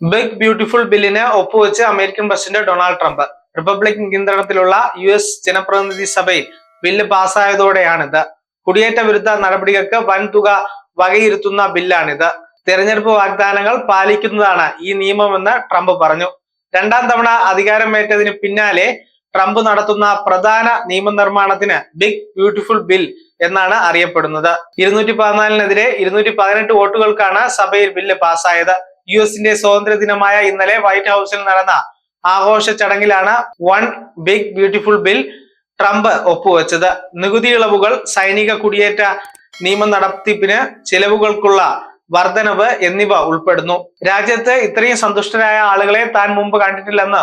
Big beautiful ബില്ലിന് ഒപ്പുവെച്ച് American president Donald Trump. Republic നിയന്ത്രണത്തിലുള്ള U S ജനപ്രതിനിധി സഭയിൽ ബില്ല് പാസ്സായതോടെയാണിത്. കുടിയേറ്റ വിരുദ്ധ നടപടികൾക്ക് വൻതുക വകയിരുത്തുന്ന ബില്ലാണിത്. തെരഞ്ഞെടുപ്പ് വാഗ്ദാനങ്ങൾ പാലിക്കുന്നതാണ് ഈ നിയമമെന്ന് ട്രംപ് പറഞ്ഞു. രണ്ടാം തവണ അധികാരമേറ്റതിന് പിന്നാലെ ട്രംപ് നടത്തുന്ന പ്രധാന നിയമനിർമ്മാണത്തിന് ബിഗ് ബ്യൂട്ടിഫുൾ ബിൽ എന്നാണ് അറിയപ്പെടുന്നത്. ഇരുന്നൂറ്റി പതിനാലിനെതിരെ ഇരുന്നൂറ്റി പതിനെട്ട് വോട്ടുകൾക്കാണ് സഭയിൽ ബില്ല് പാസ്സായത്. യു എസിന്റെ സ്വാതന്ത്ര്യ ദിനമായ ഇന്നലെ വൈറ്റ് ഹൗസിൽ നടന്ന ആഘോഷ ചടങ്ങിലാണ് one big beautiful bill Trump ഒപ്പുവെച്ചത്. നികുതി ഇളവുകൾ സൈനിക കുടിയേറ്റ നിയമ നടത്തിപ്പിന് ചെലവുകൾക്കുള്ള വർധനവ് എന്നിവ ഉൾപ്പെടുന്നു. രാജ്യത്ത് ഇത്രയും സന്തുഷ്ടരായ ആളുകളെ താൻ മുമ്പ് കണ്ടിട്ടില്ലെന്ന്